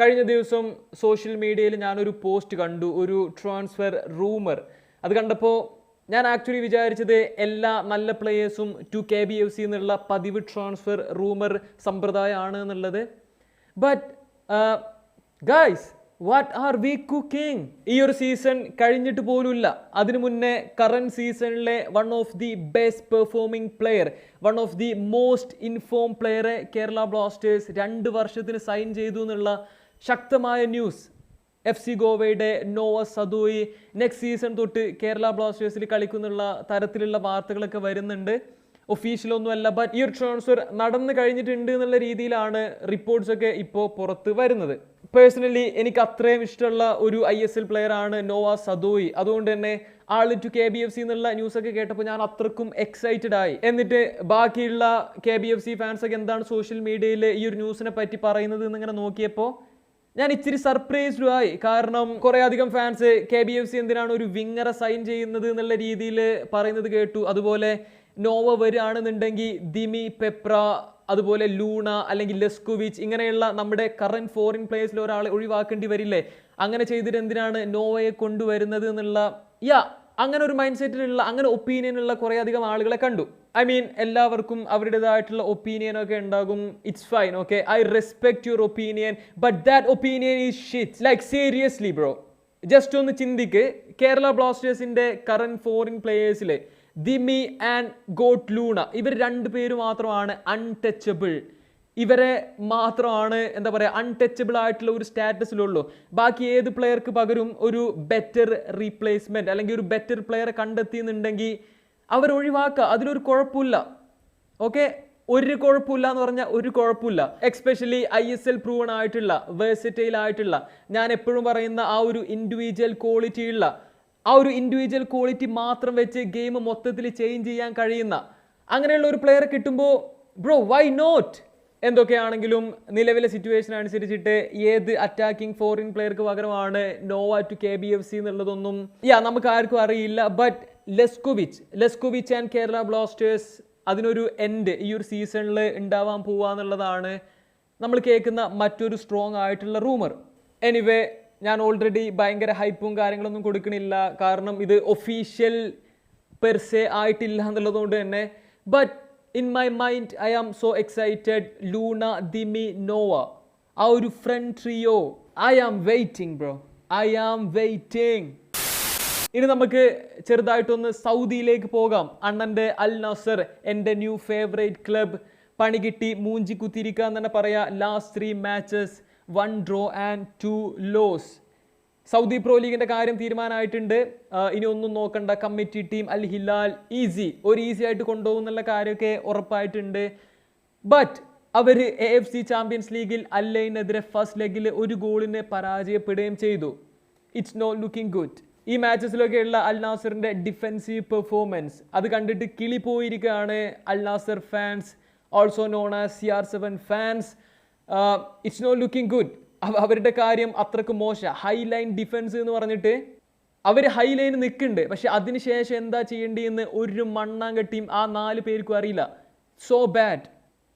കഴിഞ്ഞ ദിവസം സോഷ്യൽ മീഡിയയിൽ ഞാനൊരു പോസ്റ്റ് കണ്ടു ഒരു ട്രാൻസ്ഫർ റൂമർ അത് കണ്ടപ്പോൾ ഞാൻ ആക്ച്വലി വിചാരിച്ചത് എല്ലാ നല്ല പ്ലേയേഴ്സും to K B F C എന്നുള്ള പതിവ് ട്രാൻസ്ഫർ റൂമർ സമ്പ്രദായമാണ് എന്നുള്ളത്. But guys what are we cooking ഈ ഒരു സീസൺ കഴിഞ്ഞിട്ട് പോലുമില്ല. അതിനു മുന്നേ കറന്റ് സീസണിലെ one of the best performing player one of the most inform പ്ലെയറെ Kerala Blasters രണ്ട് വർഷത്തിന് സൈൻ ചെയ്തു എന്നുള്ള ശക്തമായ ന്യൂസ്. എഫ് സി ഗോവയുടെ നോവ സദൂയി നെക്സ്റ്റ് സീസൺ തൊട്ട് കേരള ബ്ലാസ്റ്റേഴ്സിൽ കളിക്കുന്നുള്ള തരത്തിലുള്ള വാർത്തകളൊക്കെ വരുന്നുണ്ട്. ഒഫീഷ്യലൊന്നുമല്ല ബട്ട് ഈ ഒരു ട്രാൻസ്ഫർ നടന്നു കഴിഞ്ഞിട്ടുണ്ട് എന്നുള്ള രീതിയിലാണ് റിപ്പോർട്ട്സൊക്കെ ഇപ്പോൾ പുറത്ത് വരുന്നത്. പേഴ്സണലി എനിക്ക് അത്രയും ഇഷ്ടമുള്ള ഒരു I S L player Noah Nova സദോയി. അതുകൊണ്ട് തന്നെ ആൾ to K B F C എന്നുള്ള ന്യൂസ് ഒക്കെ കേട്ടപ്പോൾ ഞാൻ അത്രക്കും എക്സൈറ്റഡ് ആയി. എന്നിട്ട് ബാക്കിയുള്ള കെ ബി എഫ് സി ഫാൻസൊക്കെ എന്താണ് സോഷ്യൽ മീഡിയയിൽ ഈ ഒരു ന്യൂസിനെ പറ്റി പറയുന്നത് എന്നിങ്ങനെ നോക്കിയപ്പോൾ ഞാൻ ഇച്ചിരി സർപ്രൈസ്ഡ് ആയി കാരണം കുറെ അധികം fans K B F C എന്തിനാണ് ഒരു വിങ്ങറെ സൈൻ ചെയ്യുന്നത് എന്നുള്ള രീതിയിൽ പറയുന്നത് കേട്ടു. അതുപോലെ നോവ വരികയാണെന്നുണ്ടെങ്കിൽ ദിമി പെപ്ര അതുപോലെ ലൂണ അല്ലെങ്കിൽ ലെസ്കുവിച്ച് ഇങ്ങനെയുള്ള നമ്മുടെ കറന്റ് ഫോറിൻ പ്ലേയേഴ്സിൽ ഒരാളെ ഒഴിവാക്കേണ്ടി വരില്ലേ? അങ്ങനെ ചെയ്തിട്ട് എന്തിനാണ് നോവയെ കൊണ്ടുവരുന്നത് എന്നുള്ള യാ അങ്ങനെ ഒരു മൈൻഡ് സെറ്റിലുള്ള അങ്ങനെ ഒപ്പീനിയനുള്ള കുറേ അധികം ആളുകളെ കണ്ടു. ഐ മീൻ എല്ലാവർക്കും അവരുടേതായിട്ടുള്ള ഒപ്പീനിയൻ ഒക്കെ ഉണ്ടാകും. It's fine okay I respect your opinion but that opinion is shit like seriously bro just ഒന്ന് ചിന്തിക്ക്. കേരള ബ്ലാസ്റ്റേഴ്സിന്റെ കറന്റ് ഫോറിൻ പ്ലേയേഴ്സിലെ ദിമി ആൻഡ് ഗോട്ട് ലൂണ ഇവർ രണ്ട് പേര് മാത്രമാണ് അൺടച്ചബിൾ ഇവരെ മാത്രമാണ് എന്താ പറയുക അൺടച്ചബിൾ ആയിട്ടുള്ള ഒരു സ്റ്റാറ്റസിലുള്ളൂ. ബാക്കി ഏത് പ്ലെയർക്ക് പകരും ഒരു ബെറ്റർ റീപ്ലേസ്മെന്റ് അല്ലെങ്കിൽ ഒരു ബെറ്റർ പ്ലെയറെ കണ്ടെത്തിയെന്നുണ്ടെങ്കിൽ അവർ ഒഴിവാക്കുക. അതിലൊരു കുഴപ്പമില്ല. ഓക്കെ ഒരു കുഴപ്പമില്ല എന്ന് പറഞ്ഞാൽ ഒരു കുഴപ്പമില്ല. Especially I S L proven ആയിട്ടുള്ള വേഴ്സിറ്റൈൽ ആയിട്ടുള്ള ഞാൻ എപ്പോഴും പറയുന്ന ആ ഒരു ഇൻഡിവിജ്വൽ ക്വാളിറ്റി ഉള്ള ആ ഒരു ഇൻഡിവിജ്വൽ ക്വാളിറ്റി മാത്രം വെച്ച് ഗെയിം മൊത്തത്തിൽ ചേഞ്ച് ചെയ്യാൻ കഴിയുന്ന അങ്ങനെയുള്ള ഒരു പ്ലെയറെ കിട്ടുമ്പോൾ ബ്രോ വൈ നോട്ട് എന്തൊക്കെയാണെങ്കിലും നിലവിലെ സിറ്റുവേഷൻ അനുസരിച്ചിട്ട് ഏത് അറ്റാക്കിംഗ് ഫോറിൻ പ്ലെയർക്ക് പകരമാണ് Noah to K B F C എന്നുള്ളതൊന്നും യാ നമുക്ക് ആർക്കും അറിയില്ല. But Leskovic Leskovic and Kerala Blasters അതിനൊരു എൻഡ് ഈ ഒരു സീസണിൽ ഉണ്ടാവാൻ പോവുക എന്നുള്ളതാണ് നമ്മൾ കേൾക്കുന്ന മറ്റൊരു സ്ട്രോങ് ആയിട്ടുള്ള റൂമർ എനിവേ ഞാൻ ഓൾറെഡി ഭയങ്കര ഹൈപ്പും കാര്യങ്ങളൊന്നും കൊടുക്കണില്ല. കാരണം ഇത് ഒഫീഷ്യൽ പെർസെ ആയിട്ടില്ല എന്നുള്ളതുകൊണ്ട് തന്നെ. But in my mind I am so excited Luna Dimi Noah ആ ഒരു front trio I am waiting bro I am waiting ഇനി നമുക്ക് ചെറുതായിട്ടൊന്ന് സൗദിയിലേക്ക് പോകാം. അണ്ണന്റെ അൽ നസർ എന്റെ ന്യൂ ഫേവറേറ്റ് ക്ലബ് പണി കിട്ടി മൂഞ്ചി കുത്തിരിക്കുക എന്ന് തന്നെ പറയാം. Last three matches one draw and two loss Saudi pro ലീഗിന്റെ കാര്യം തീരുമാനമായിട്ടുണ്ട്. ഇനി ഒന്നും നോക്കണ്ട. Committee team Al Hilal easy ഒരു ഈസി ആയിട്ട് കൊണ്ടുപോകുന്നുള്ള കാര്യമൊക്കെ ഉറപ്പായിട്ടുണ്ട്. ബട്ട് അവർ എ എഫ് സി ചാമ്പ്യൻസ് ലീഗിൽ അല്ലൈനെതിരെ ഫസ്റ്റ് ലെഗിൽ ഒരു ഗോളിന് പരാജയപ്പെടുകയും ചെയ്തു. ഇറ്റ്സ് നോ ലുക്കിംഗ് ഗുഡ് ഈ മാച്ചസിലൊക്കെയുള്ള അൽ നാസറിന്റെ ഡിഫെൻസീവ് പെർഫോമൻസ് അത് കണ്ടിട്ട് കിളി പോയിരിക്കുകയാണ് Al Nassr fans also known as C R seven fans it's no looking good അവരുടെ കാര്യം അത്രയ്ക്ക് മോശം. ഹൈ ലൈൻ ഡിഫൻസ് എന്ന് പറഞ്ഞിട്ട് അവർ ഹൈ ലൈൻ നിൽക്കുന്നുണ്ട്. പക്ഷെ അതിനുശേഷം എന്താ ചെയ്യേണ്ടിയെന്ന് ഒരു മണ്ണാങ്കട്ടിയും ആ നാല് പേർക്കും അറിയില്ല. സോ ബാഡ്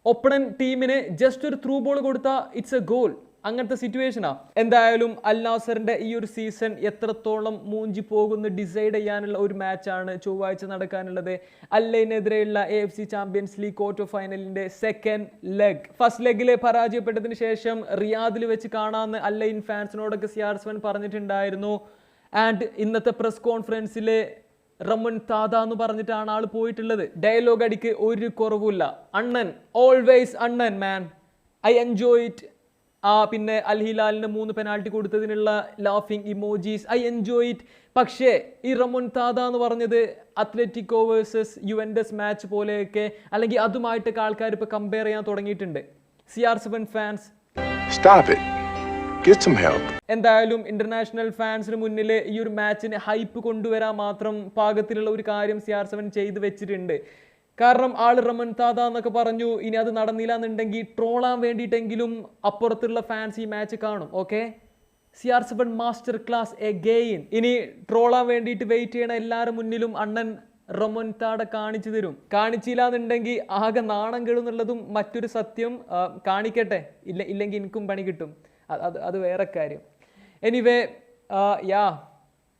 ഒപ്പണൻ ടീമിന് ജസ്റ്റ് ഒരു ത്രൂ ബോൾ കൊടുത്താൽ ഇറ്റ്സ് എ ഗോൾ അങ്ങനത്തെ സിറ്റുവേഷനാ എന്തായാലും അൽ നാസറിന്റെ ഈ ഒരു സീസൺ എത്രത്തോളം മൂഞ്ചി പോകുന്ന ഡിസൈഡ് ചെയ്യാനുള്ള ഒരു മാച്ചാണ് ചൊവ്വാഴ്ച നടക്കാനുള്ളത്. അല്ലൈനെതിരെയുള്ള A F C champions league quarter ഫൈനലിന്റെ second leg first ലെഗിൽ പരാജയപ്പെട്ടതിന് ശേഷം റിയാദിൽ വെച്ച് കാണാമെന്ന് അല്ലൈൻ ഫാൻസിനോടൊക്കെ സിയാർസ്വൻ പറഞ്ഞിട്ടുണ്ടായിരുന്നു. ആൻഡ് ഇന്നത്തെ പ്രസ് കോൺഫറൻസിൽ റമൻ താത എന്ന് പറഞ്ഞിട്ടാണ് ആൾ പോയിട്ടുള്ളത്. ഡയലോഗ് അടിക്ക് ഒരു കുറവുമില്ല. അണ്ണൻ always Annan man I enjoy it പിന്നെ അൽ ഹിലാലിന് മൂന്ന് penalty കൊടുത്തതിനുള്ള laughing emojis I enjoy it പക്ഷേ ഈ റമോൻ താത എന്ന് പറഞ്ഞത് അത്ലറ്റിക്കോ വേഴ്സസ് യുവൻഡസ് മാച്ച് പോലെയൊക്കെ അല്ലെങ്കിൽ അതുമായിട്ടൊക്കെ ആൾക്കാർ ഇപ്പോൾ കമ്പയർ ചെയ്യാൻ തുടങ്ങിയിട്ടുണ്ട്. C R seven fans. എന്തായാലും ഇന്റർനാഷണൽ ഫാൻസിന് മുന്നിൽ ഈ ഒരു മാച്ചിന് ഹൈപ്പ് കൊണ്ടുവരാൻ മാത്രം പാകത്തിലുള്ള ഒരു കാര്യം സി ആർ സെവൻ ചെയ്തു വെച്ചിട്ടുണ്ട്. കാരണം ആൾ റമൻ താത എന്നൊക്കെ പറഞ്ഞു ഇനി അത് നടന്നില്ല എന്നുണ്ടെങ്കിൽ ട്രോളാൻ വേണ്ടിയിട്ടെങ്കിലും അപ്പുറത്തുള്ള ഫാൻസ് ഈ മാച്ച് കാണും okay C R seven master class again ഇനി ട്രോളാൻ വേണ്ടിയിട്ട് വെയിറ്റ് ചെയ്യണ എല്ലാവരുടെ മുന്നിലും അണ്ണൻ റമൻ താട കാണിച്ചു തരും. കാണിച്ചില്ല എന്നുണ്ടെങ്കിൽ ആകെ നാണം കെടുന്നുള്ളതും മറ്റൊരു സത്യം കാണിക്കട്ടെ. ഇല്ല ഇല്ലെങ്കിൽ എനിക്കും പണി കിട്ടും. അത് അത് വേറെ കാര്യം. എനിവേ യാ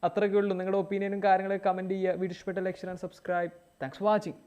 അത്രയൊക്കെ നിങ്ങളുടെ ഒപ്പീനിയനും കാര്യങ്ങളൊക്കെ കമന്റ് ചെയ്യുക. വീഡിയോ ഇഷ്ടപ്പെട്ട ലക്ഷൻ and subscribe thanks for watching